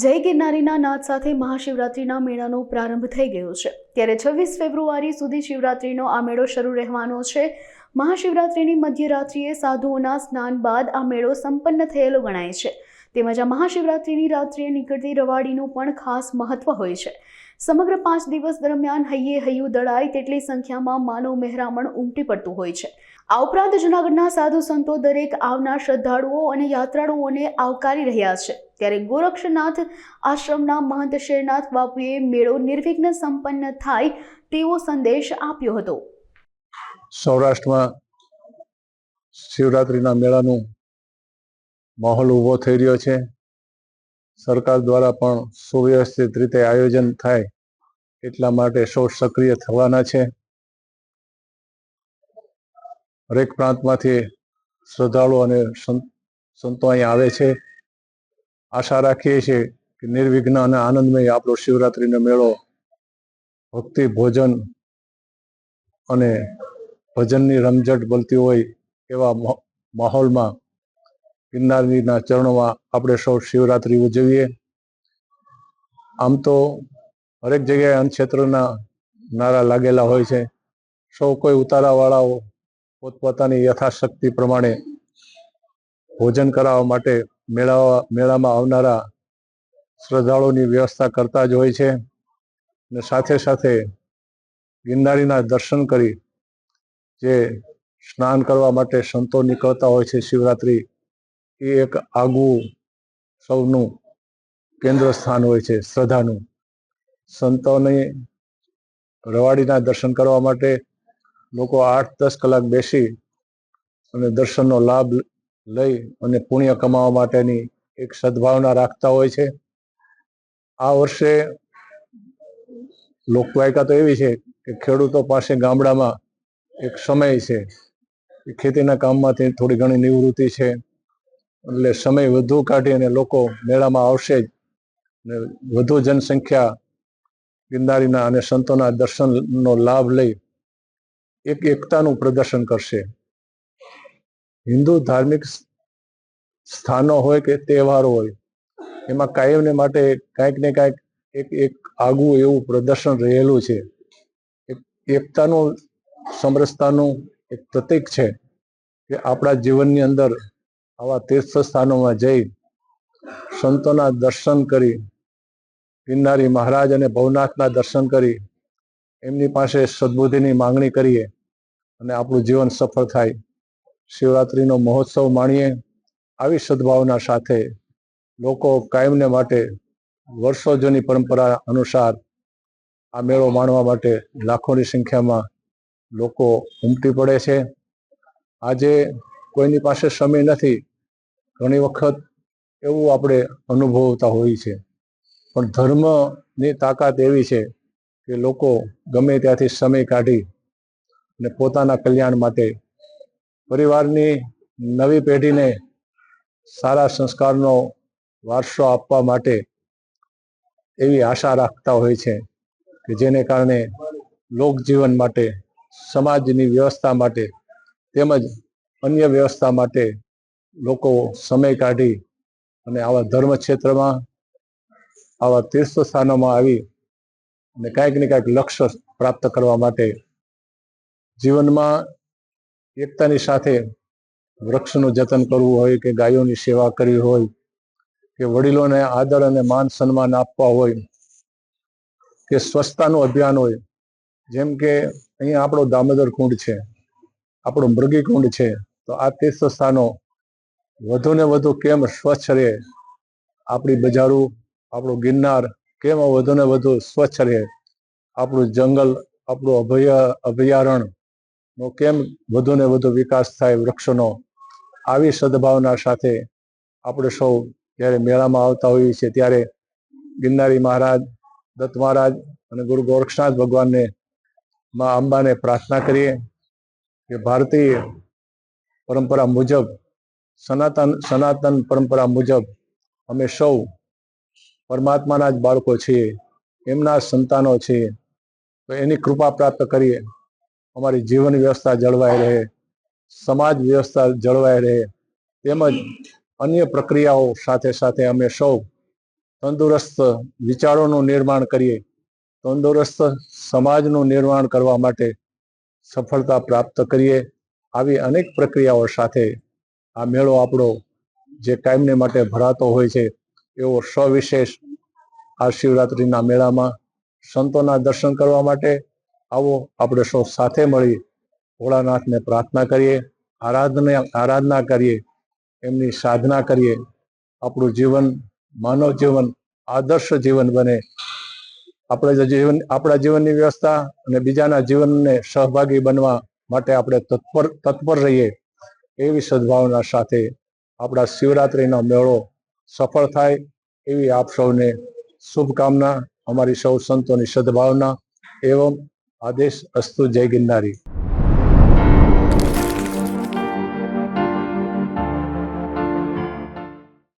જય ગિરનારીના નાદ સાથે મહાશિવરાત્રિના મેળાનો પ્રારંભ થઈ ગયો છે. ત્યારે છવ્વીસ ફેબ્રુઆરી સુધી શિવરાત્રિનો આ મેળો શરૂ રહેવાનો છે. મહાશિવરાત્રિની મધ્યરાત્રિએ સાધુઓના સ્નાન બાદ આ મેળો સંપન્ન થયેલો ગણાય છે. તેમજ આ મહાશિવરાત્રિની રાત્રિએ નીકળતી રવાડીનું પણ ખાસ મહત્વ હોય છે. સમગ્ર પાંચ દિવસ દરમિયાન હૈયે હૈયું દળાય તેટલી સંખ્યામાં માનવ મહેરામણ ઉમટી પડતું હોય છે. આ ઉપરાંત જૂનાગઢના સાધુ સંતો દરેક આવનાર શ્રદ્ધાળુઓ અને યાત્રાળુઓને આવકારી રહ્યા છે. ત્યારે ગોરક્ષનાથ આશ્રમના મહંત શેરનાથ બાપુએ મેળો નિર્વિઘ્ન સંપન્ન થાય તેવો સંદેશ આપ્યો હતો. સૌરાષ્ટ્રમાં શિવરાત્રિના મેળાનું માહોલ ઊભો થઈ રહ્યો છે. સરકાર દ્વારા પણ સુવ્યવસ્થિત રીતે આયોજન થાય એટલા માટે સૌ સક્રિય થવાના છે. હરેક પ્રાંતમાંથી શ્રદ્ધાળુ અને સંત- અહીંયા આવે છે. આશા રાખીએ છીએ કે નિર્વિઘ્ન અને આનંદમય આપણો શિવરાત્રિનો મેળો ભક્તિ, ભોજન અને ભજનની રમઝટ બોલતી હોય એવા માહોલમાં ગિરનારીના ચરણોમાં આપણે સૌ શિવરાત્રિ ઉજવીએ. આમ તો હરેક જગ્યાએ અન્નક્ષેત્રના નારા લાગેલા હોય છે. સૌ કોઈ ઉતારાવાળાઓ પોતપોતાની યથાશક્તિ પ્રમાણે ભોજન કરાવવા માટે મેળાવા, મેળામાં આવનારા શ્રદ્ધાળુની વ્યવસ્થા કરતા જ હોય છે. અને સાથે સાથે ગિરનારીના દર્શન કરી જે સ્નાન કરવા માટે સંતો નીકળતા હોય છે શિવરાત્રિ એ એક આગવું સૌનું કેન્દ્ર સ્થાન હોય છે, શ્રદ્ધાનું. સંતોની રવાડીના દર્શન કરવા માટે લોકો આઠ દસ કલાક બેસી અને દર્શનનો લાભ લઈ અને પુણ્ય કમાવા માટેની એક સદભાવના રાખતા હોય છે. આ વર્ષે લોકવાયકા તો એવી છે કે ખેડૂતો પાસે ગામડામાં એક સમય છે. ખેતીના કામમાંથી થોડી ઘણી નિવૃત્તિ છે. એટલે સમય વધુ કાઢી અને લોકો મેળામાં આવશે જ. ને વધુ જનસંખ્યા ગિરનારીના અને સંતોના દર્શનનો લાભ લઈ એક એકતાનું પ્રદર્શન કરશે. હિન્દુ ધાર્મિક સ્થાનો હોય કે તહેવારો હોય, એમાં કાયમને માટે કાંઈક ને કાંઈક એક એક આગવું એવું પ્રદર્શન રહેલું છે. એક એકતાનું સમરસતાનું એક પ્રતીક છે કે આપણા જીવનની અંદર આવા તીર્થ સ્થાનોમાં જઈ સંતોના દર્શન કરી, ગિરનારી મહારાજ અને ભવનાથના દર્શન કરી, એમની પાસે સદબુદ્ધિની માંગણી કરીએ અને આપણું જીવન સફળ થાય. શિવરાત્રિનો મહોત્સવ માણીએ આવી સદભાવના સાથે લોકો કાયમને માટે વર્ષો જૂની પરંપરા અનુસાર આ મેળો માણવા માટે લાખોની સંખ્યામાં લોકો ઉમટી પડે છે. આજે કોઈની પાસે સમય નથી. ઘણી વખત એવું આપણે અનુભવતા હોઈએ છે. પણ ધર્મની તાકાત એવી છે કે લોકો ગમે ત્યાંથી સમય કાઢી અને પોતાના કલ્યાણ માટે પરિવારની નવી પેઢીને સારા સંસ્કારનો વારસો આપવા માટે એવી આશા રાખતા હોય છે કે જેને કારણે લોકજીવન માટે, સમાજની વ્યવસ્થા માટે તેમજ અન્ય વ્યવસ્થા માટે લોકો સમય કાઢી અને આવા ધર્મ ક્ષેત્રમાં આવા તીર્થ સ્થાનોમાં આવી અને કાંઈક ને કાંઈક લક્ષ્ય પ્રાપ્ત કરવા માટે જીવનમાં એકતાની સાથે વૃક્ષનું જતન કરવું હોય કે ગાયોની સેવા કરવી હોય, કે વડીલોને આદર અને માન સન્માન આપવા હોય, કે સ્વચ્છતાનું અભિયાન હોય, જેમ કે અહીંયા આપણો દામોદર કુંડ છે, આપણો મૃગી કુંડ છે, તો આ તીર્થ સ્થાનો વધુ ને વધુ કેમ સ્વચ્છ રહે? આપણી બજારું, આપણું ગિરનાર કેમ વધુ ને વધુ સ્વચ્છ રહે? આપણું જંગલ, આપણું અભય અભયારણ્ય નો કેમ વધુ ને વધુ વિકાસ થાય વૃક્ષોનો? આવી સદભાવના સાથે આપણે સૌ જ્યારે મેળામાં આવતા હોઈએ છીએ ત્યારે ગિરનારી મહારાજ, દત્ત મહારાજ અને ગુરુ ગોરક્ષનાથ ભગવાનને માં અંબાને પ્રાર્થના કરીએ કે ભારતીય પરંપરા મુજબ સનાતન સનાતન પરંપરા મુજબ અમે સૌ પરમાત્માના જ બાળકો છીએ, એમના સંતાનો છીએ. તો એની કૃપા પ્રાપ્ત કરીએ. અમારી જીવન વ્યવસ્થા જળવાઈ રહે, સમાજ વ્યવસ્થા જળવાઈ રહે, તેમજ અન્ય પ્રક્રિયાઓ સાથે સાથે અમે સૌ તંદુરસ્ત વિચારોનું નિર્માણ કરીએ. તંદુરસ્ત સમાજનું નિર્માણ કરવા માટે સફળતા પ્રાપ્ત કરીએ. આવી અનેક પ્રક્રિયાઓ સાથે આ મેળો આપણો જે કાયમને માટે ભરાતો હોય છે, એવો સવિશેષ આ શિવરાત્રિના મેળામાં સંતોના દર્શન કરવા માટે આવો આપણે સૌ સાથે મળી ભોળાનાથને પ્રાર્થના કરીએ, આરાધના આરાધના કરીએ, એમની સાધના કરીએ. આપણું જીવન માનવ જીવન, આદર્શ જીવન બને. આપણે જે જીવન, આપણા જીવનની વ્યવસ્થા અને બીજાના જીવનને સહભાગી બનવા માટે આપણે તત્પર તત્પર રહીએ. એવી સદભાવના સાથે આપણા શિવરાત્રિનો મેળો સફળ થાય એવી આપ સૌને શુભકામના, અમારી સૌ સંતોની સદભાવના, એવમ આદેશ અસ્તુ જય ગિરનારી.